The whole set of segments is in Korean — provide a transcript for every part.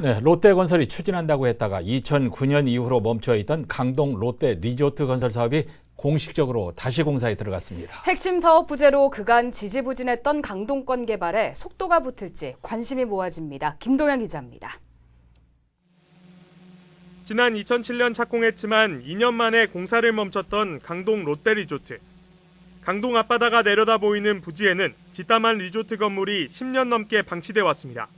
네, 롯데건설이 추진한다고 했다가 2009년 이후로 멈춰 있던 강동 롯데 리조트 건설 사업이 공식적으로 다시 공사에 들어갔습니다. 핵심 사업 부재로 그간 지지부진했던 강동권 개발에 속도가 붙을지 관심이 모아집니다. 김동현 기자입니다. 지난 2007년 착공했지만 2년 만에 공사를 멈췄던 강동 롯데 리조트. 강동 앞바다가 내려다 보이는 부지에는 뒷담한 리조트 건물이 10년 넘게 방치돼 왔습니다.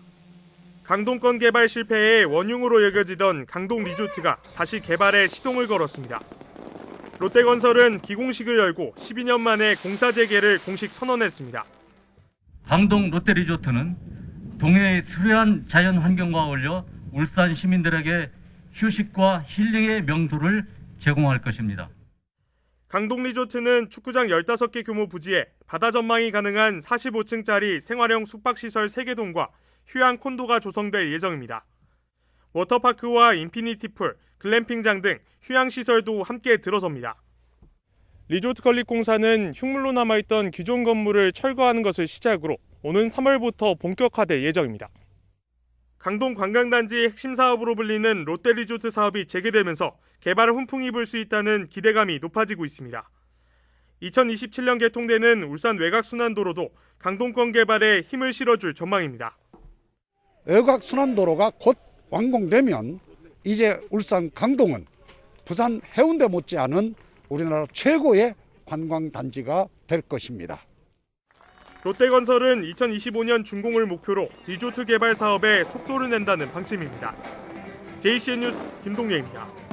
강동권 개발 실패의 원흉으로 여겨지던 강동 리조트가 다시 개발에 시동을 걸었습니다. 롯데건설은 기공식을 열고 12년 만에 공사 재개를 공식 선언했습니다. 강동 롯데리조트는 동해의 수려한 자연 환경과 어울려 울산 시민들에게 휴식과 힐링의 명소를 제공할 것입니다. 강동 리조트는 축구장 15개 규모 부지에 바다 전망이 가능한 45층짜리 생활형 숙박시설 3개 동과 휴양 콘도가 조성될 예정입니다. 워터파크와 인피니티풀, 글램핑장 등 휴양시설도 함께 들어섭니다. 리조트 건립 공사는 흉물로 남아있던 기존 건물을 철거하는 것을 시작으로 오는 3월부터 본격화될 예정입니다. 강동 관광단지 핵심 사업으로 불리는 롯데리조트 사업이 재개되면서 개발 훈풍이 불 수 있다는 기대감이 높아지고 있습니다. 2027년 개통되는 울산 외곽순환도로도 강동권 개발에 힘을 실어줄 전망입니다. 외곽 순환도로가 곧 완공되면 이제 울산 강동은 부산 해운대 못지않은 우리나라 최고의 관광 단지가 될 것입니다. 롯데건설은 2025년 준공을 목표로 리조트 개발 사업에 속도를 낸다는 방침입니다. JCN 뉴스 김동래입니다.